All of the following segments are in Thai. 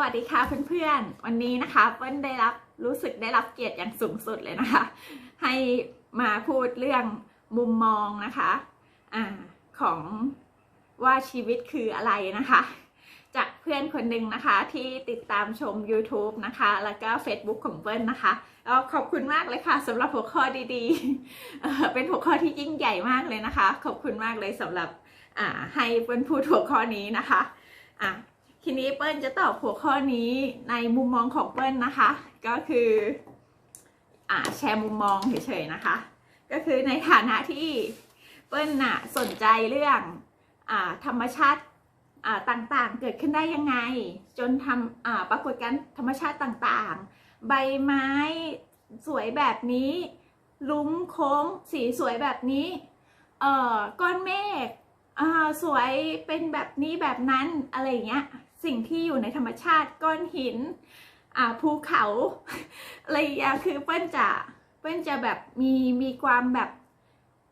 วัสดีค่ะเพื่อนๆ วันนี้นะคะเปิ้ลได้รับรู้สึกได้รับเกียรติอย่างสูงสุดเลยนะคะ ให้มาพูดเรื่องมุมมองนะคะอาของว่าชีวิตคืออะไรนะคะ จากเพื่อนคนหนึ่งนะคะที่ติดตามชม YouTube นะคะ แล้วก็ Facebook ของเปิ้ลนะคะก็ขอบคุณมากเลยค่ะสำหรับหัวข้อดีๆเเป็นหัวข้อที่ยิ่งใหญ่มากเลยนะคะ ขอบคุณมากเลยสำหรับอ่าให้เปิ้ลพูดหัวข้อนี้นะคะอะ ทีนี้เปิ้ลจะตอบหัวข้อนี้ในมุมมองของเปิ้ลนะคะ ก็คืออ่าแชร์มุมมองเฉยๆนะคะ ก็คือในฐานะที่เปิ้ลน่ะสนใจเรื่องอ่าธรรมชาติอ่าต่างๆ เกิดขึ้นได้ยังไง จนทำอ่าปรากฏการธรรมชาติต่างๆ ใบไม้สวยแบบนี้ลุ้งโค้งสีสวยแบบนี้เอ่อก้อนเมฆอ่าสวยเป็นแบบนี้แบบนั้นอะไรอย่างเงี้ย สิ่งที่อยู่ในธรรมชาติก้อนหินภูเขาอะไรอย่างเงี้ยคือเปิ้ลจะเปิ้ลจะแบบมีมีความแบบ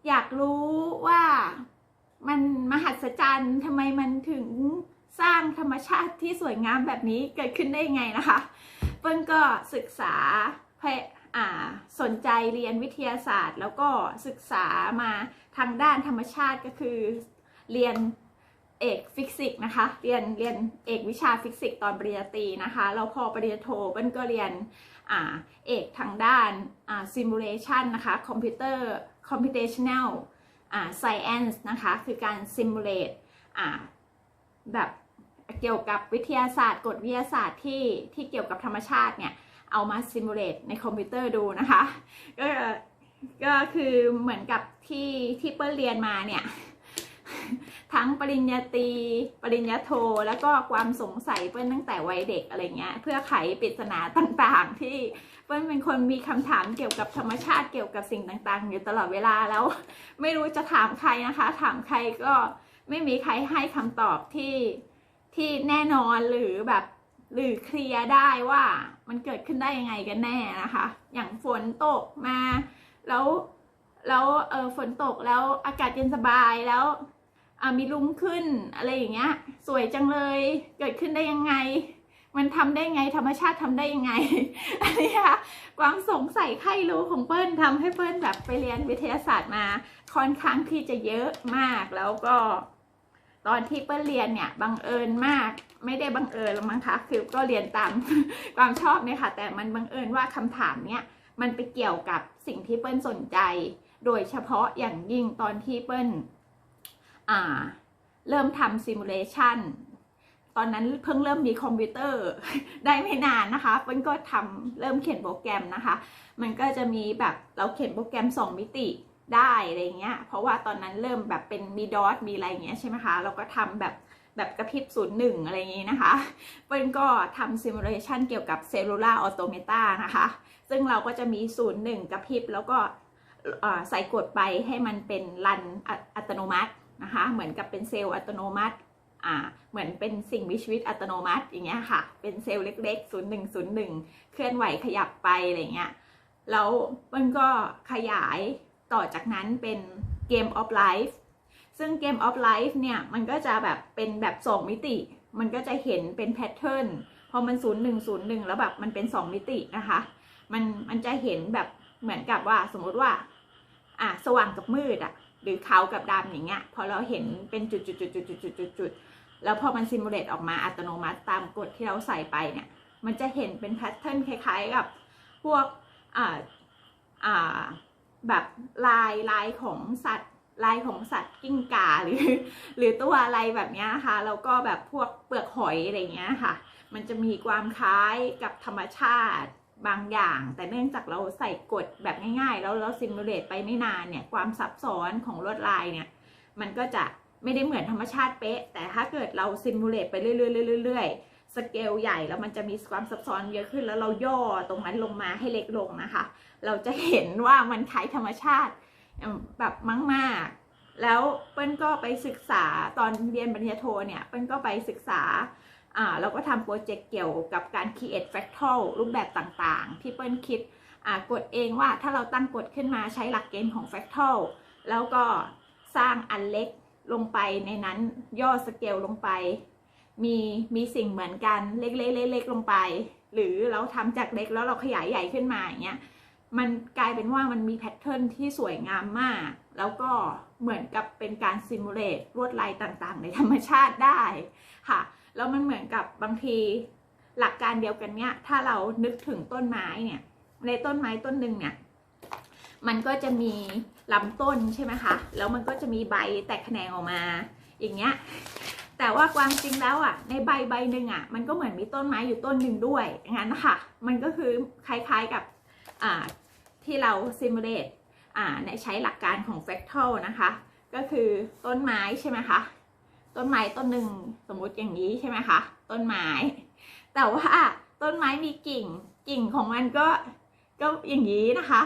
อยากรู้ว่ามันมหัศจรรย์ทำไมมันถึงสร้างธรรมชาติที่สวยงามแบบนี้เกิดขึ้นได้ยังไงนะคะ เปิ้ลก็ศึกษาพอ่าสนใจเรียนวิทยาศาสตร์ แล้วก็ศึกษามาทางด้านธรรมชาติก็คือเรียน เอกฟิสิกส์นะคะ เรียนเรียนเอกวิชาฟิสิกส์ตอนปริญญาตรีนะคะแล้วพอปริญญาโทเปิ้ลก็เรียนอ่าเอกทางด้านอ่า simulation นะคะคอมพิวเตอร์ computational อ่า science นะคะ คือการ simulate อ่าแบบเกี่ยวกับวิทยาศาสตร์ กฎวิทยาศาสตร์ที่ที่เกี่ยวกับธรรมชาติเนี่ย เอามา simulate ในคอมพิวเตอร์ดูนะคะ ก็ก็คือเหมือนกับที่ที่เปิ้ลเรียนมาเนี่ย ทั้งปริญญาตรีปริญญาโท แล้วก็ความสงสัยเปิ้ลตั้งแต่วัยเด็กอะไรเงี้ยเพื่อไขปริศนาต่างๆ ที่เปิ้ลเป็นคนมีคำถามเกี่ยวกับธรรมชาติเกี่ยวกับสิ่งต่างๆ อยู่ตลอดเวลาแล้ว ไม่รู้จะถามใครนะคะ ถามใครก็ไม่มีใครให้คำตอบที่ที่แน่นอนหรือแบบหรือเคลียร์ได้ว่ามันเกิดขึ้นได้ยังไงกันแน่นะคะ อย่างฝนตกมาแล้วแล้วเออฝนตกแล้วอากาศเย็นสบายแล้ว มีลุ้งขึ้นอะไรอย่างเงี้ย สวยจังเลย เกิดขึ้นได้ยังไง มันทำได้ไงธรรมชาติทำได้ยังไง อันนี้ค่ะความสงสัยใครรู้ของเปิ้ลทำให้เปิ้ลแบบไปเรียนวิทยาศาสตร์มาค่อนข้างที่จะเยอะมากแล้วก็ ตอนที่เปิ้ลเรียนเนี่ยบังเอิญมาก ไม่ได้บังเอิญหรอกมั้งคะคือก็เรียนตามความชอบเนี่ยค่ะ แต่มันบังเอิญว่าคำถามเนี่ยมันไปเกี่ยวกับสิ่งที่เปิ้ลสนใจ โดยเฉพาะอย่างยิ่งตอนที่เปิ้ล อ่า เริ่มทำซิมูเลชันตอนนั้นเพิ่งเริ่มมีคอมพิวเตอร์ได้ไม่นานนะคะเปิ้ลก็ทำเริ่มเขียนโปรแกรมนะคะ มันก็จะมีแบบเราเขียนโปรแกรม 2 มิติได้อะไรเงี้ย เพราะว่าตอนนั้นเริ่มแบบเป็นมีดอทมีอะไรเงี้ยใช่ไหมคะ เราก็ทำแบบแบบกระพริบศูนย์หนึ่งอะไรอย่างงี้นะคะเปิ้ลก็ทำซิมูเลชันเกี่ยวกับเซลลูลาออโตเมตานะคะ ซึ่งเราก็จะมีศูนย์หนึ่งกระพริบแล้วก็ใส่กดไปให้มันเป็นรันออัตโนมัติ นะคะ เหมือนกับเป็นเซลล์อัตโนมัติอ่าเหมือนเป็นสิ่งมีชีวิตอัตโนมัติอย่างเงี้ยค่ะ เป็นเซลล์เล็กๆ 0 1 0 1 เคลื่อนไหวขยับไปอะไรเงี้ย แล้วมันก็ขยายต่อจากนั้นเป็นเกม of life ซึ่งเกม of life เนี่ย มันก็จะแบบเป็นแบบ 2 มิติ มันก็จะเห็นเป็นแพทเทิร์น พอมัน 0 1 0 1 แล้วแบบมันเป็น 2 มิตินะคะ มันมันจะเห็นแบบเหมือนกับว่าสมมติว่า อะสว่างกับมืดอะ หรือขาวกับดำอย่างเงี้ยพอเราเห็นเป็นจุดจุดจุดจุดจุดจุดจุดจุดแล้วพอมันซิมูเลตออกมาอัตโนมัติตามกฎที่เราใส่ไปเนี่ยมันจะเห็นเป็นแพทเทิร์นคล้ายๆกับพวกอ่าอ่าแบบลายลายของสัตว์ลายของสัตว์กิ้งก่าหรือ หรือตัวอะไรแบบเนี้ยค่ะแล้วก็แบบพวกเปลือกหอยอะไรเงี้ยค่ะ มันจะมีความคล้ายกับธรรมชาติ บางอย่าง แต่เนื่องจากเราใส่กฎแบบง่ายๆ แล้วเราซิมูเลตไปไม่นานเนี่ยความซับซ้อนของลวดลายเนี่ยมันก็จะไม่ได้เหมือนธรรมชาติเป๊ะ แต่ถ้าเกิดเราซิมูเลตไปเรื่อยๆๆสเกลใหญ่แล้วมันจะมีความซับซ้อนเยอะขึ้นแล้วเราย่อตรงนั้นลงมาให้เล็กลงนะคะ เราจะเห็นว่ามันคล้ายธรรมชาติแบบมากๆ แล้วเปิ้ลก็ไปศึกษาตอนเรียนปริญญาโทเนี่ยเปิ้ลก็ไปศึกษา อ่าเราก็ทำโปรเจกต์เกี่ยวกับการ create fractal รูปแบบต่างๆ ที่เปิ้ลคิดอ่ากดเองว่าถ้าเราตั้งกฎขึ้นมาใช้หลักเกณฑ์ของ fractal แล้วก็สร้างอันเล็กลงไปในนั้นย่อสเกลลงไป มีมีสิ่งเหมือนกันเล็กๆเล็กๆลงไป หรือเราทำจากเล็กแล้วเราขยายใหญ่ขึ้นมาอย่างเงี้ยมันกลายเป็นว่ามันมีแพทเทิร์นที่สวยงามมาก แล้วก็เหมือนกับเป็นการซิมูเลตลวดลายต่างๆ ในธรรมชาติได้ค่ะ แล้วมันเหมือนกับบางทีหลักการเดียวกันเนี้ยถ้าเรานึกถึงต้นไม้เนี่ย ในต้นไม้ต้นหนึ่งเนี่ย มันก็จะมีลำต้นใช่ไหมคะ แล้วมันก็จะมีใบแตกแขนงออกมา อย่างเงี้ย แต่ว่าความจริงแล้วอะ ในใบใบหนึ่งอะ มันก็เหมือนมีต้นไม้อยู่ต้นหนึ่งด้วย งั้นนะคะมันก็คือคล้ายๆกับอ่าที่เราซิมูเลตอ่าในใช้หลักการของ fractal นะคะ ก็คือต้นไม้ใช่ไหมคะ ต้นไม้ต้นหนึ่งสมมุติอย่างนี้ใช่ไหมคะต้นไม้ แต่ว่าต้นไม้มีกิ่ง กิ่งของมันก็ก็อย่างนี้นะคะ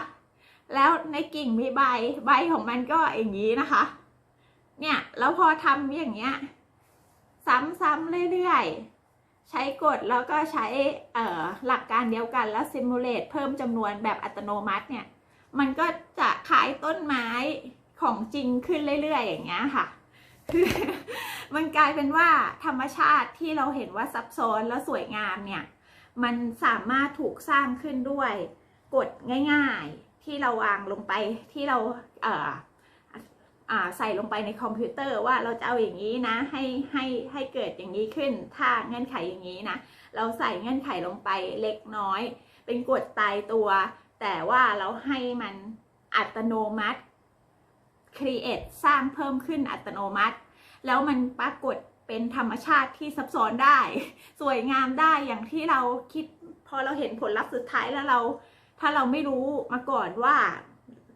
แล้วในกิ่งมีใบใบของมันก็อย่างนี้นะคะ เนี่ยแล้วพอทำอย่างเงี้ย ซ้ำๆเรื่อยๆ ใช้กฎแล้วก็ใช้เออหลักการเดียวกันแล้วซิมูเลตเพิ่มจำนวนแบบอัตโนมัติเนี่ย มันก็จะขายต้นไม้ของจริงขึ้นเรื่อยๆ อย่างเงี้ยค่ะคือ มันกลายเป็นว่าธรรมชาติที่เราเห็นว่าซับซ้อนและสวยงามเนี่ย มันสามารถถูกสร้างขึ้นด้วยกฎง่าย ๆที่เราวางลงไปที่เราเอ่อใส่ลงไปในคอมพิวเตอร์ว่าเราจะเอาอย่างนี้นะ ให้ให้ให้เกิดอย่างนี้ขึ้น ถ้าเงื่อนไขอย่างนี้นะ เราใส่เงื่อนไขลงไปเล็กน้อย เป็นกฎตายตัว แต่ว่าเราให้มันอัตโนมัติ create สร้างเพิ่มขึ้นอัตโนมัติ แล้วมันปรากฏเป็นธรรมชาติที่ซับซ้อนได้ สวยงามได้อย่างที่เราคิด พอเราเห็นผลลัพธ์สุดท้ายแล้วเรา ถ้าเราไม่รู้มาก่อนว่า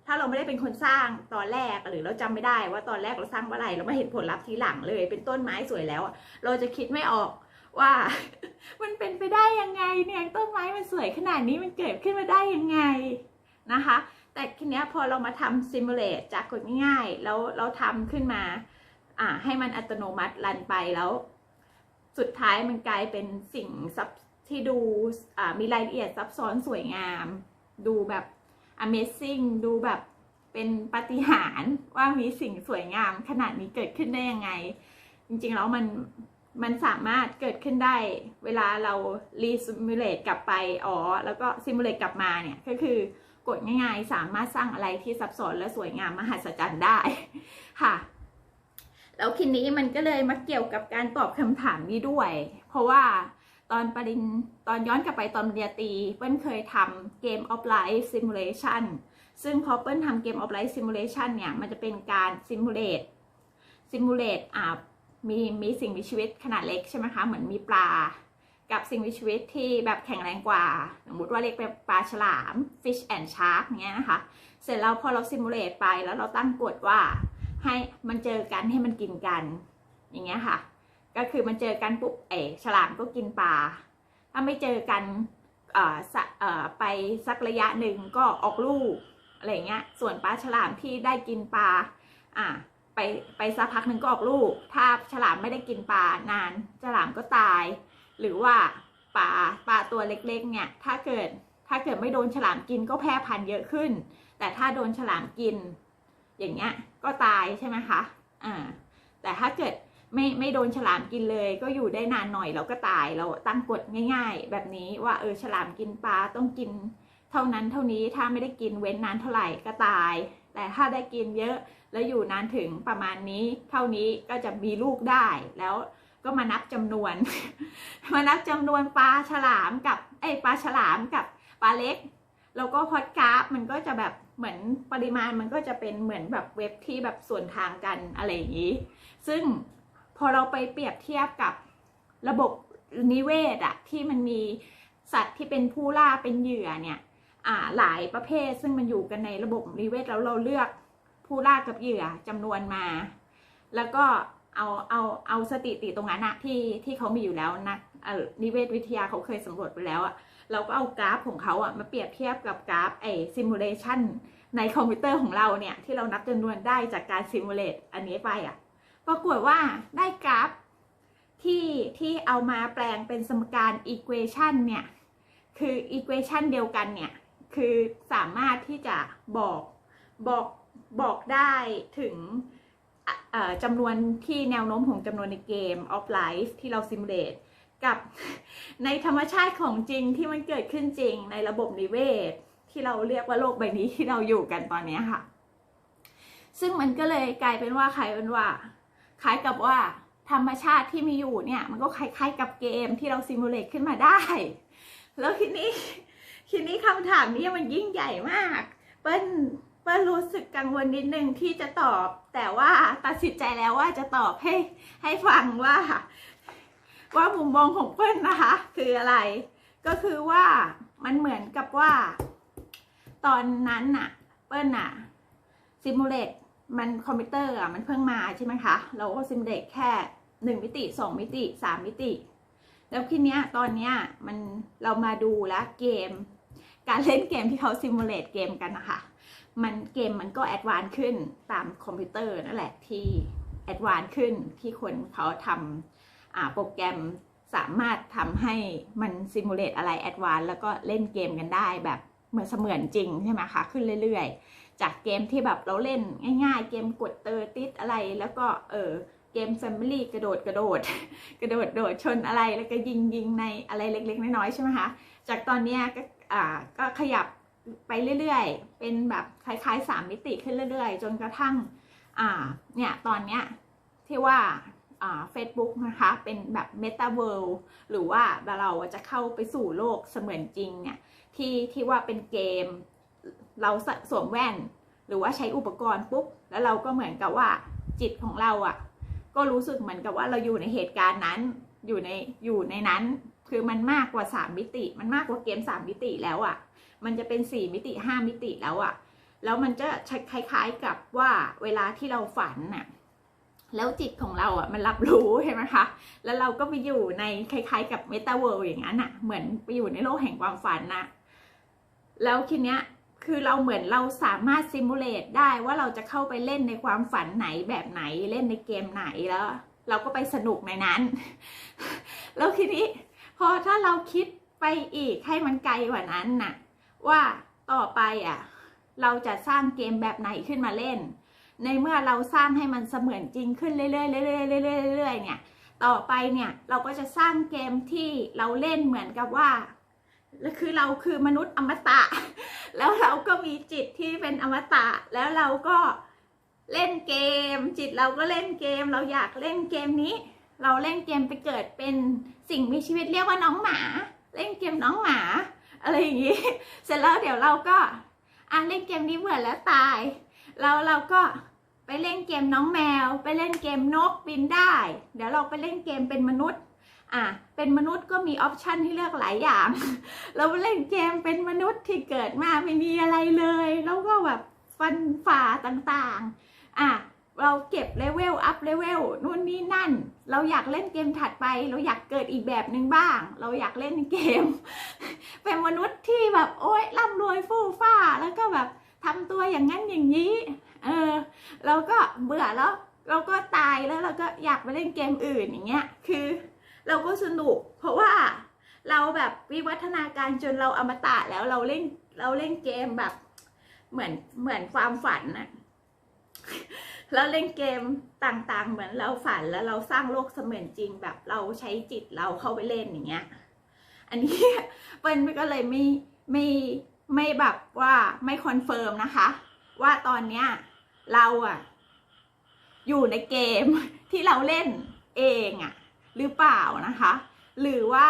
ถ้าเราไม่ได้เป็นคนสร้างตอนแรกหรือเราจำไม่ได้ว่าตอนแรกเราสร้างว่าอะไร เราไม่เห็นผลลัพธ์ทีหลังเลย เป็นต้นไม้สวยแล้วเราจะคิดไม่ออกว่า มันเป็นไปได้ยังไงเนี่ยต้นไม้มันสวยขนาดนี้มันเกิดขึ้นมาได้ยังไงนะคะ แต่ทีเนี้ยพอเรามาทำซิมูเลตจากกฎง่ายๆแล้วเราทำขึ้นมา อ่าให้มันอัตโนมัติรันไปแล้ว สุดท้ายมันกลายเป็นสิ่งซับที่ดูอ่ามีรายละเอียดซับซ้อนสวยงาม ดูแบบ Amazing ดูแบบเป็นปาฏิหาริย์ว่ามีสิ่งสวยงาม ขนาดนี้เกิดขึ้นได้ยังไง จริงๆแล้วมันมันสามารถเกิดขึ้นได้เวลาเรารีซิมูเลตกลับไปอ๋อแล้วก็ซิมูเลตกลับมาเนี่ยก็คือกดง่ายๆ สามารถสร้างอะไรที่ซับซ้อนและสวยงามมหัศจรรย์ได้ค่ะ แล้วทีนี้มันก็เลยมาเกี่ยวกับการตอบคำถามนี้ด้วย เพราะว่าตอนปริญตอนย้อนกลับไปตอนปริญญาตรีเปิ้ลเคยทำเกม of life simulation ซึ่งพอเปิ้ลทำเกม of life simulation เนี่ยมันจะเป็นการ simulate simulate อ่ามีมีสิ่งมีชีวิตขนาดเล็กใช่ไหมคะ เหมือนมีปลา กับสิ่งมีชีวิตที่แบบแข็งแรงกว่า สมมติว่าเรียกเป็นปลาฉลาม fish and shark เงี้ยนะคะ เสร็จแล้วพอเรา simulate ไปแล้วเราตั้งกฎว่า ให้มันเจอกันให้มันกินกัน อย่างเงี้ยค่ะ ก็คือมันเจอกันปุ๊บเอ๋ฉลามก็กินปลาถ้าไม่เจอกันไปสักระยะหนึ่งก็ออกลูกอะไรเงี้ย ส่วนปลาฉลามที่ได้กินปลาอะไปไปสักพักหนึ่งก็ออกลูก ถ้าฉลามไม่ได้กินปลานานฉลามก็ตาย หรือว่าปลาปลาตัวเล็กๆเนี่ยถ้าเกิดถ้าเกิดไม่โดนฉลามกินก็แพร่พันธุ์เยอะขึ้น แต่ถ้าโดนฉลามกิน อย่างเงี้ยก็ตายใช่ไหมคะอ่าแต่ถ้าเกิดไม่ไม่โดนฉลามกินเลย ก็อยู่ได้นานหน่อยเราก็ตายเราตั้งกฎง่าย ๆ แบบนี้ว่าเออฉลามกินปลาต้องกินเท่านั้นเท่านี้ถ้าไม่ได้กินเว้นนานเท่าไหร่ก็ตาย แต่ถ้าได้กินเยอะแล้วอยู่นานถึงประมาณนี้เท่านี้ก็จะมีลูกได้แล้วก็มานับจำนวน มานับจำนวนปลาฉลามกับไอปลาฉลามกับปลาเล็ก แล้วก็พอดกราฟมันก็จะแบบ เหมือนปริมาณมันก็จะเป็นเหมือนแบบเว็บที่แบบส่วนทางกันอะไรอย่างนี้ ซึ่งพอเราไปเปรียบเทียบกับระบบนิเวศอะที่มันมีสัตว์ที่เป็นผู้ล่าเป็นเหยื่อเนี่ยอ่าหลายประเภทซึ่งมันอยู่กันในระบบนิเวศแล้วเราเลือกผู้ล่ากับเหยื่อจำนวนมา แล้วก็เอาเอาเอาสถิติตรงนั้นอะที่ที่เขามีอยู่แล้วนะเออนิเวศวิทยาเขาเคยสำรวจไปแล้วอะ เราก็เอากราฟของเขาอะมาเปรียบเทียบกับกราฟไอซิมูเลชันในคอมพิวเตอร์ของเราเนี่ย ที่เรานับจำนวนได้จากการซิมูเลตอันนี้ไปอะปรากฏว่าได้กราฟที่ที่เอามาแปลงเป็นสมการอีควอชันเนี่ย คืออีควอชันเดียวกันเนี่ย คือสามารถที่จะบอกบอกบอกได้ถึงจำนวนที่แนวโน้มของจำนวนในเกม of life ที่เราซิมูเลต กับในธรรมชาติของจริงที่มันเกิดขึ้นจริงในระบบนิเวศ ที่เราเรียกว่าโลกใบนี้ที่เราอยู่กันตอนนี้ค่ะ ซึ่งมันก็เลยกลายเป็นว่าคล้ายเป็นว่าคล้ายกับว่าธรรมชาติที่มีอยู่เนี่ย มันก็คล้ายๆกับเกมที่เราซิมูเลตขึ้นมาได้ แล้วทีนี้ทีนี้คำถามนี้มันยิ่งใหญ่มาก เปิ้ลเปิ้ลรู้สึกกังวลนิดนึงที่จะตอบ แต่ว่าตัดสินใจแล้วว่าจะตอบให้ให้ฟังว่า ว่ามุมมองของเปิ้ลนะคะ คืออะไร ก็คือว่ามันเหมือนกับว่า ตอนนั้นน่ะ เปิ้ลน่ะซิมูเลตมันคอมพิวเตอร์อะมันเพิ่งมาใช่ไหมคะเราก็ซิมูเลตแค่หนึ่งมิติสองมิติสามมิติ แล้วทีเนี้ยตอนเนี้ยมันเรามาดูแลเกม การเล่นเกมที่เขาซิมูเลตเกมกันนะคะมันเกมมันก็แอดวานขึ้นตามคอมพิวเตอร์นั่นแหละที่แอดวานขึ้นที่คนเขาทำ โปรแกรมสามารถทำให้มันซิมูเลตอะไรแอดวานแล้วก็เล่นเกมกันได้แบบเหมือนเสมือนจริงใช่ไหมคะ ขึ้นเรื่อยๆ จากเกมที่แบบเราเล่นง่ายๆ เกมกดเตอร์ติดอะไรแล้วก็เออเกม Family กระโดดกระโดด กระโดดโดดชนอะไรแล้วก็ยิงยิงในอะไรเล็กๆน้อยๆใช่ไหมคะจากตอนนี้ก็อ่าก็ขยับไปเรื่อยๆ เป็นแบบคล้ายๆ 3 มิติขึ้นเรื่อยๆ จนกระทั่งอ่าเนี่ยตอนเนี้ยที่ว่า อ่า Facebook นะคะ เป็นแบบ Meta World หรือว่าเราจะเข้าไปสู่โลกเสมือนจริงเนี่ยที่ที่ว่าเป็นเกม เราสวมแว่น หรือว่าใช้อุปกรณ์ปุ๊บ แล้วเราก็เหมือนกับว่าจิตของเราอะ่ะ ก็รู้สึกเหมือนกับว่าเราอยู่ในเหตุการณ์นั้นอยู่ในอยู่ในนั้นคือมันมากกว่าสามมิติ มันมากกว่าเกมสามมิติแล้วอะ่ะ มันจะเป็นสี่มิติห้ามิติแล้วอะ่ะ แล้วมันจะคล้ายๆกับว่าเวลาที่เราฝันน่ะ แล้วจิตของเราอะมันรับรู้ใช่ไหมคะ แล้วเราก็ไปอยู่ในคล้ายๆ กับเมตาเวิลด์อย่างนั้นอะ เหมือนไปอยู่ในโลกแห่งความฝันนะแล้วทีเนี้ยคือเราเหมือนเราสามารถซิมูเลตได้ว่าเราจะเข้าไปเล่นในความฝันไหนแบบไหนเล่นในเกมไหนแล้ว เราก็ไปสนุกในนั้น แล้วทีนี้พอถ้าเราคิดไปอีกให้มันไกลกว่านั้นน่ะ ว่าต่อไปอะ เราจะสร้างเกมแบบไหนขึ้นมาเล่น ในเมื่อเราสร้างให้มันเสมือนจริงขึ้นเรื่อยๆเรื่อยๆเรื่อยๆเรื่อยๆเนี่ย ต่อไปเนี่ยเราก็จะสร้างเกมที่เราเล่นเหมือนกับว่าคือเราคือมนุษย์อมตะ แล้วเราก็มีจิตที่เป็นอมตะ แล้วเราก็เล่นเกม จิตเราก็เล่นเกม เราอยากเล่นเกมนี้ เราเล่นเกมไปเกิดเป็นสิ่งมีชีวิตเรียกว่าน้องหมา เล่นเกมน้องหมา อะไรอย่างนี้ เสร็จแล้วเดี๋ยวเราก็อะเล่นเกมนี้เหมือนแล้วตาย แล้วเราก็ไปเล่นเกมน้องแมว ไปเล่นเกมนกบินได้ เดี๋ยวเราไปเล่นเกมเป็นมนุษย์อะเป็นมนุษย์ก็มีออปชันให้เลือกหลายอย่าง เราเล่นเกมเป็นมนุษย์ที่เกิดมาไม่มีอะไรเลย แล้วก็แบบฟันฝ่าต่างๆอะเราเก็บเลเวลอัพเลเวลนู่นนี่นั่น เราอยากเล่นเกมถัดไป เราอยากเกิดอีกแบบหนึ่งบ้าง เราอยากเล่นเกม เป็นมนุษย์ที่แบบโอ๊ยร่ำรวยฟู่ฟ้าแล้วก็แบบ ทำตัวอย่างนั้นอย่างนี้ เออ เราก็เบื่อแล้ว เราก็ตายแล้วเราก็อยากไปเล่นเกมอื่นอย่างเงี้ย คือ เราก็สนุก เพราะว่าเราแบบวิวัฒนาการจนเราอมตะแล้วเราเล่นเราเล่นเกมแบบเหมือนเหมือนความฝันน่ะเราเล่นเกมต่างๆ เหมือนเราฝันแล้วเราสร้างโลกเสมือนจริงแบบเราใช้จิตเราเข้าไปเล่นอย่างเงี้ย อันนี้เปิ้ลก็เลยไม่ไม่ ไม่แบบว่าไม่คอนเฟิร์มนะคะ ว่าตอนเนี้ยเราอะอยู่ในเกมที่เราเล่นเองอะหรือเปล่านะคะ หรือว่า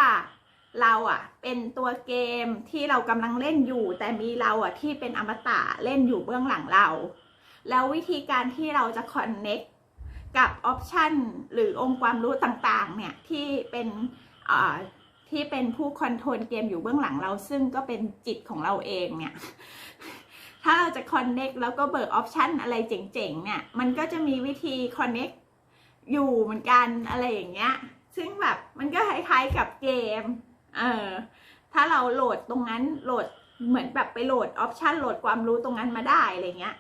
เราอะเป็นตัวเกมที่เรากำลังเล่นอยู่ แต่มีเราอะที่เป็นอมตะเล่นอยู่เบื้องหลังเรา แล้ววิธีการที่เราจะคอนเน็กกับออปชันหรือองค์ความรู้ต่างๆ เนี่ย ที่เป็นอ่า ที่เป็นผู้คอนโทรลเกมอยู่เบื้องหลังเรา ซึ่งก็เป็นจิตของเราเองเนี่ย ถ้าเราจะคอนเน็กแล้วก็เบิกออปชันอะไรเจ๋งๆเนี่ย มันก็จะมีวิธีคอนเน็กอยู่เหมือนกันอะไรอย่างเงี้ย ซึ่งแบบมันก็คล้ายๆกับเกม เออ ถ้าเราโหลดตรงนั้นโหลดเหมือนแบบไปโหลดออปชันโหลดความรู้ตรงนั้นมาได้อะไรเงี้ย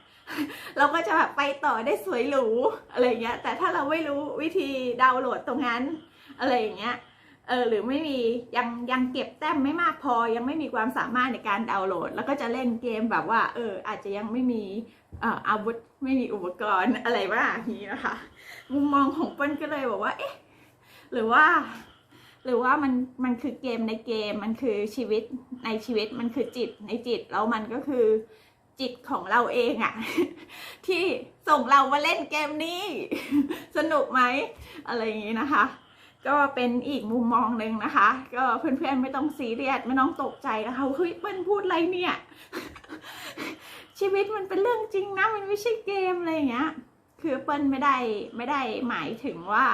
เราก็จะแบบไปต่อได้สวยหรูอะไรเงี้ย แต่ถ้าเราไม่รู้วิธีดาวน์โหลดตรงนั้นอะไรอย่างเงี้ย เออหรือไม่มียังยังเก็บแต้มไม่มากพอยังไม่มีความสามารถในการดาวน์โหลด แล้วก็จะเล่นเกมแบบว่า เออ อาจจะยังไม่มีเอ่ออาวุธไม่มีอุปกรณ์อะไรว่าอย่างนี้นะคะ มุมมองของเปิ้ลก็เลยบอกว่า เอ๊ะ หรือว่า หรือว่ามันมันคือเกมในเกมมันคือชีวิตในชีวิตมันคือจิตในจิตแล้วมันก็คือจิตของเราเองอะที่ส่งเรามาเล่นเกมนี้ สนุกไหมอะไรอย่างนี้นะคะ ก็เป็นอีกมุมมองหนึ่งนะคะ ก็เพื่อนๆไม่ต้องซีเรียสไม่ต้องตกใจนะคะเฮ้ยเปิ้ลพูดอะไรเนี่ย ชีวิตมันเป็นเรื่องจริงนะมันไม่ใช่เกมอะไรอย่างเงี้ย คือเปิ้ลไม่ได้ไม่ได้หมายถึงว่า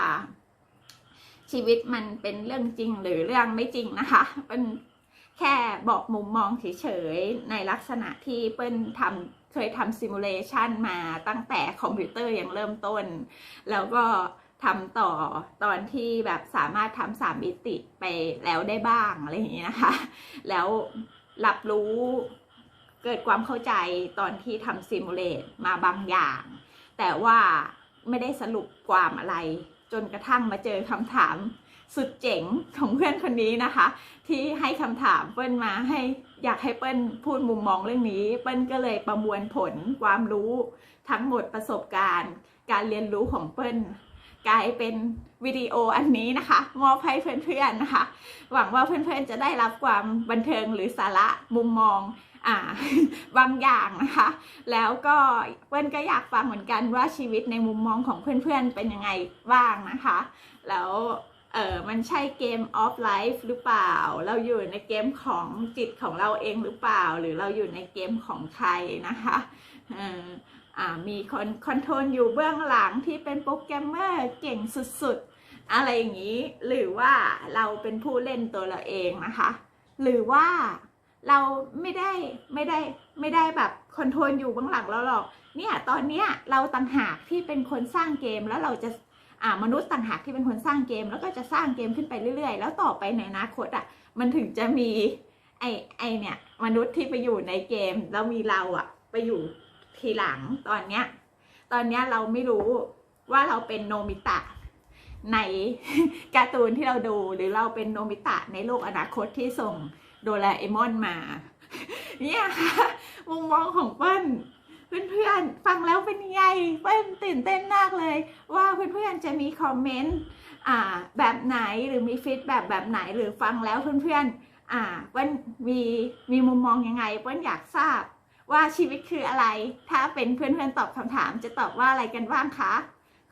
ชีวิตมันเป็นเรื่องจริงหรือเรื่องไม่จริงนะคะเปิ้ลแค่บอกมุมมองเฉยๆในลักษณะที่เปิ้ลทำเคยทำซิมูเลชันมาตั้งแต่คอมพิวเตอร์ยังเริ่มต้น แล้วก็ ทำต่อตอนที่แบบสามารถทำสามมิติไปแล้วได้บ้างอะไรอย่างนี้นะคะ แล้วรับรู้เกิดความเข้าใจตอนที่ทำซิมูเลตมาบางอย่าง แต่ว่าไม่ได้สรุปความอะไร จนกระทั่งมาเจอคำถามสุดเจ๋งของเพื่อนคนนี้นะคะ ที่ให้คำถามเปิ้ลมาให้อยากให้เปิ้ลพูดมุมมองเรื่องนี้ เปิ้ลก็เลยประมวลผลความรู้ทั้งหมดประสบการณ์ การเรียนรู้ของเปิ้ล กลายเป็นวิดีโออันนี้นะคะมอบให้เพื่อนๆนะคะ หวังว่าเพื่อนๆจะได้รับความบันเทิงหรือสาระมุมมองอ่าบางอย่างนะคะ แล้วก็เปิ้ลก็อยากฟังเหมือนกันว่าชีวิตในมุมมองของเพื่อนๆเป็นยังไงบ้างนะคะ แล้วเออมันใช่เกมออฟไลฟ์หรือเปล่า เราอยู่ในเกมของจิตของเราเองหรือเปล่า หรือเราอยู่ในเกมของใครนะคะเออ มีคนคอนโทรลอยู่เบื้องหลังที่เป็นโปรแกรมเมอร์เก่งสุดๆ อะไรอย่างนี้ หรือว่าเราเป็นผู้เล่นตัวเราเองนะคะ หรือว่าเราไม่ได้ไม่ได้ไม่ได้แบบคอนโทรลอยู่เบื้องหลังเราหรอก เนี่ยตอนเนี้ยเราต่างหากที่เป็นคนสร้างเกมแล้วเราจะอ่ามนุษย์ต่างหากที่เป็นคนสร้างเกม แล้วก็จะสร้างเกมขึ้นไปเรื่อยๆ แล้วต่อไปในอนาคตอะมันถึงจะมีไอไอเนี่ยมนุษย์ที่ไปอยู่ในเกมแล้วมีเราอะไปอยู่ ทีหลังตอนเนี้ย ตอนเนี้ยเราไม่รู้ว่าเราเป็นโนมิตะในการ์ตูนที่เราดูหรือเราเป็นโนมิตะในโลกอนาคตที่ส่งโดราเอมอนมา เนี่ยค่ะมุมมองของเปิ้ลเพื่อนๆฟังแล้วเป็นไงเปิ้ลตื่นเต้นมากเลย ว่าเพื่อนๆจะมีคอมเมนต์อ่าแบบไหนหรือมีฟีดแบบแบบไหนหรือฟังแล้วเพื่อนๆอ่าเปิ้ลมีมีมุมมองยังไงเปิ้ลอยากทราบ ว่าชีวิตคืออะไร ถ้าเป็นเพื่อนๆตอบคำถามจะตอบว่าอะไรกันบ้างคะ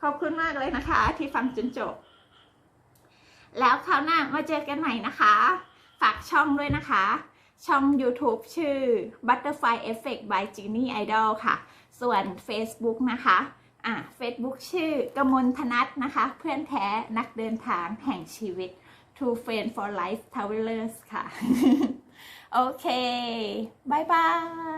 ขอบคุณมากเลยนะคะ ที่ฟังจนจบ แล้วคราวหน้ามาเจอกันใหม่นะคะ ฝากช่องด้วยนะคะ ช่อง YouTube ชื่อ Butterfly Effect by Genie Idol ค่ะ ส่วน Facebook นะคะอ่า Facebook ชื่อกมลธนัทนะคะ เพื่อนแท้นักเดินทางแห่งชีวิต True Friend for Life Travelers ค่ะ โอเคบายบาย